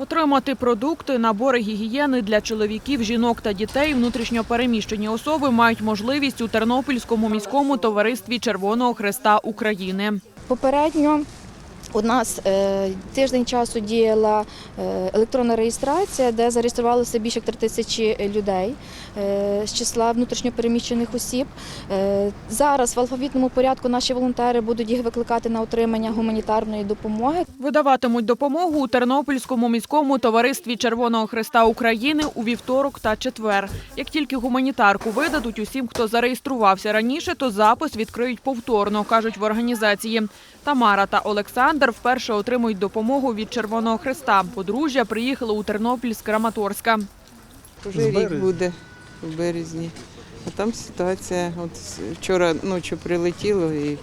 Отримати продукти, набори гігієни для чоловіків, жінок та дітей внутрішньопереміщені особи мають можливість у Тернопільському міському товаристві Червоного Хреста України. Попередньо у нас е, тиждень часу діяла е, електронна реєстрація, де зареєструвалося більше як 3 тисячі людей е, з числа внутрішньопереміщених осіб. Зараз в алфавітному порядку наші волонтери будуть їх викликати на отримання гуманітарної допомоги. Видаватимуть допомогу у Тернопільському міському товаристві Червоного Хреста України у вівторок та четвер. Як тільки гуманітарку видадуть усім, хто зареєструвався раніше, то запис відкриють повторно, кажуть в організації. Тамара та Олександр вперше отримують допомогу від Червоного Христа. Подружжя приїхало у Тернопіль з Краматорська. Вже рік буде в березні. А там ситуація, от вчора ночі прилетіло і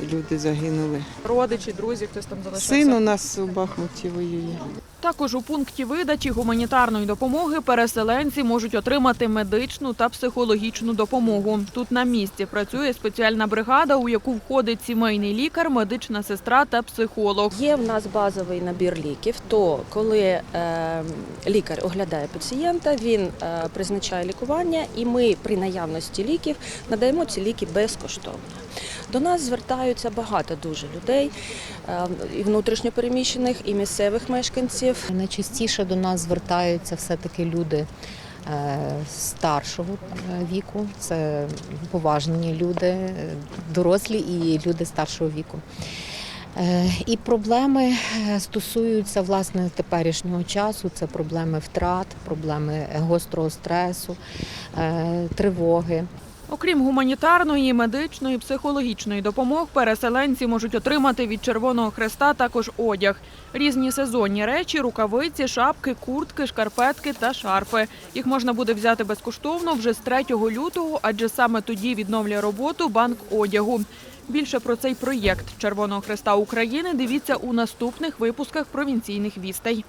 люди загинули. Родичі, друзі, хтось там залишився. Син у нас у Бахмуті воює. Також у пункті видачі гуманітарної допомоги переселенці можуть отримати медичну та психологічну допомогу. Тут на місці працює спеціальна бригада, у яку входить сімейний лікар, медична сестра та психолог. Є в нас базовий набір ліків. То коли е, лікар оглядає пацієнта, він е, призначає лікування, і ми при наявності ліків надаємо ці ліки безкоштовно. До нас звертаються багато дуже людей, е, і внутрішньопереміщених, і місцевих мешканців. Найчастіше до нас звертаються все-таки люди е, старшого е, віку. Це поважні люди, е, дорослі і люди старшого віку. І проблеми стосуються власне теперішнього часу. Це проблеми втрат, проблеми гострого стресу, тривоги. Окрім гуманітарної, медичної, психологічної допомог, переселенці можуть отримати від Червоного Хреста також одяг. Різні сезонні речі, рукавиці, шапки, куртки, шкарпетки та шарфи. Їх можна буде взяти безкоштовно вже з 3 лютого, адже саме тоді відновлює роботу банк одягу. Більше про цей проєкт Червоного Хреста України дивіться у наступних випусках провінційних вістей.